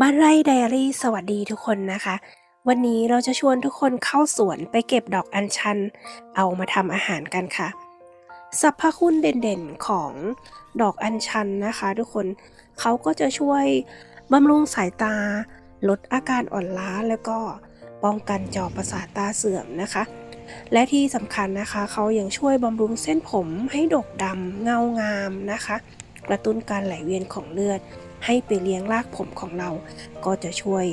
บ้านไร่ไดอารี่สวัสดีทุกคนนะคะ วันนี้เราจะชวนทุกคนเข้าสวนไปเก็บดอกอัญชัน เอามาทำอาหารกันค่ะสรรพคุณเด่นๆของดอกอัญชันนะคะ ทุกคนเขาก็จะช่วยบำรุงสายตา ลดอาการอ่อนล้าแล้วก็ป้องกันจอประสาทตาเสื่อมนะคะ และที่สำคัญนะคะเขายังช่วยบำรุงเส้นผมให้ดกดำเงางามนะคะ กระตุ้นการไหลเวียนของเลือด ให้ไปเลี้ยงรากผมของเรา ก็จะช่วย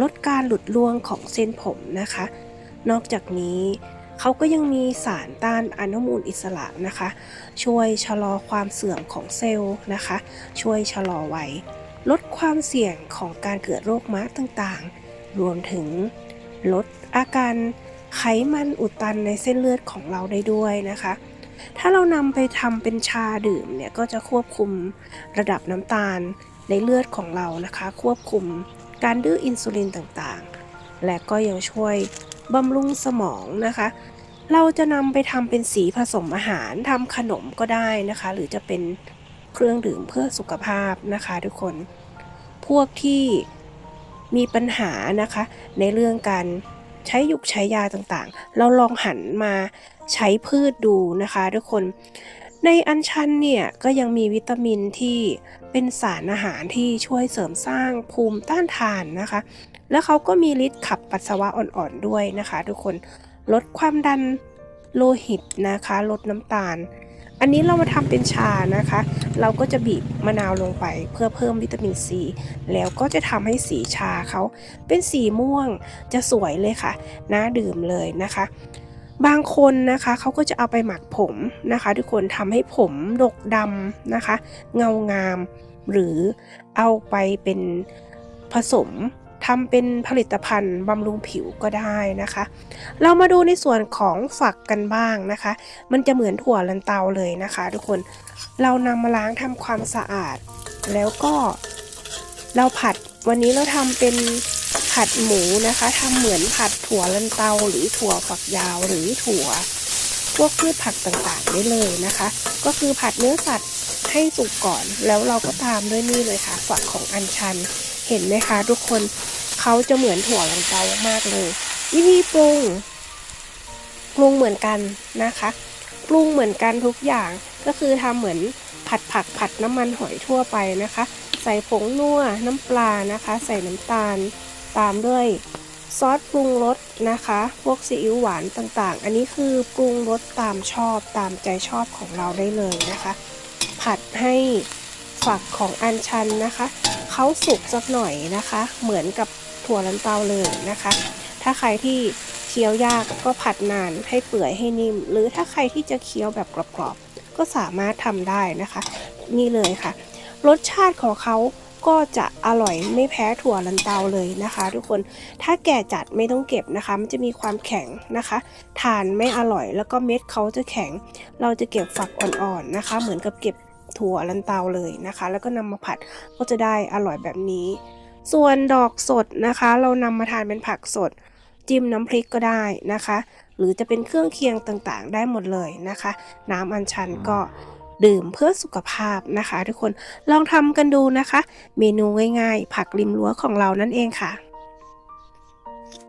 ลดการหลุดร่วงของเส้นผมนะคะ นอกจากนี้เขาก็ยังมีสารต้านอนุมูลอิสระนะคะ ช่วยชะลอความเสื่อมของเซลล์นะคะ ช่วยชะลอไวัยลดความเสี่ยงของการเกิดโรคม้าต่างๆ รวมถึงลดอาการไขมันอุดตันในเส้นเลือดของเราได้ด้วยนะคะ ถ้าเรานำไปทำเป็นชาดื่มเนี่ยก็จะควบคุมระดับน้ำตาลในเลือดของเรานะคะ ควบคุมการดื้ออินซูลินต่างๆ และก็ยังช่วยบำรุงสมองนะคะ เราจะนำไปทำเป็นสีผสมอาหารทำขนมก็ได้นะคะ หรือจะเป็นเครื่องดื่มเพื่อสุขภาพนะคะ ทุกคน พวกที่มีปัญหานะคะ ในเรื่องการใช้ยุกใช้ยาต่างๆ เราลองหันมา ใช้พืชดูนะคะทุกคน ในอัญชันเนี่ยก็ยังมีวิตามินที่เป็นสารอาหารที่ช่วยเสริมสร้างภูมิต้านทานนะคะ แล้วเขาก็มีฤทธิ์ขับปัสสาวะอ่อนๆด้วยนะคะ ทุกคนลดความดันโลหิตนะคะ ลดน้ำตาล อันนี้เรามาทำเป็นชานะคะ เราก็จะบีบมะนาวลงไปเพื่อเพิ่มวิตามินซี แล้วก็จะทำให้สีชาเขาเป็นสีม่วงจะสวยเลยค่ะ น่าดื่มเลยนะคะ บางคนนะคะเขาก็จะเอาไปหมักผมนะคะทุกคนทำให้ผมดกดำนะคะ เงางาม หรือเอาไปเป็นผสมทำเป็นผลิตภัณฑ์บำรุงผิวก็ได้นะคะ เรามาดูในส่วนของฝักกันบ้างนะคะ มันจะเหมือนถั่วลันเตาเลยนะคะ ทุกคน เรานำมาล้างทำความสะอาด แล้วก็เราผัดวันนี้เราทำเป็น ผัดหมูนะคะทำเหมือนผัดถั่วลันเตาหรือถั่วฝักยาวหรือถั่ว พวกพืชผักต่างๆได้เลยนะคะ ก็คือผัดเนื้อสัตว์ให้สุกก่อน แล้วเราก็ตามด้วยนี่เลยค่ะ ฝักของอัญชัน เห็นไหมคะทุกคนเขาจะเหมือนถั่วลันเตามากเลย วิธีปรุงปรุงเหมือนกันนะคะปรุงเหมือนกันทุกอย่างก็คือทำเหมือนผัดผักผัดน้ำมันหอยทั่วไปนะคะ ใส่ผงนัวน้ำปลานะคะ ใส่น้ำตาล ตามด้วยซอสปรุงรสนะคะ พวกซีอิ๊วหวานต่างๆ อันนี้คือปรุงรสตามชอบตามใจชอบของเราได้เลยนะคะ ผัดให้ฝักของอัญชันนะคะเขาสุกสักหน่อยนะคะ เหมือนกับถั่วลันเตาเลยนะคะ ถ้าใครที่เคี้ยวยากก็ผัดนานให้เปื่อยให้นิ่ม หรือถ้าใครที่จะเคี้ยวแบบกรอบๆก็สามารถทำได้นะคะ นี่เลยค่ะ รสชาติของเขา ก็จะอร่อยไม่แพ้ถั่วลันเตาเลยนะคะ ทุกคนถ้าแก่จัดไม่ต้องเก็บนะคะ มันจะมีความแข็งนะคะทานไม่อร่อยแล้วก็เม็ดเขาจะแข็ง เราจะเก็บฝักอ่อนๆนะคะ เหมือนกับเก็บถั่วลันเตาเลยนะคะ แล้วก็นำมาผัดก็จะได้อร่อยแบบนี้ ส่วนดอกสดนะคะ เรานำมาทานเป็นผักสด จิ้มน้ำพริกก็ได้นะคะ หรือจะเป็นเครื่องเคียงต่างๆ ได้หมดเลยนะคะ น้ำอัญชันก็ ดื่มเพื่อสุขภาพนะคะ ทุกคนลองทำกันดูนะคะ เมนูง่ายๆ ผักริมรั้วของเรานั่นเองค่ะ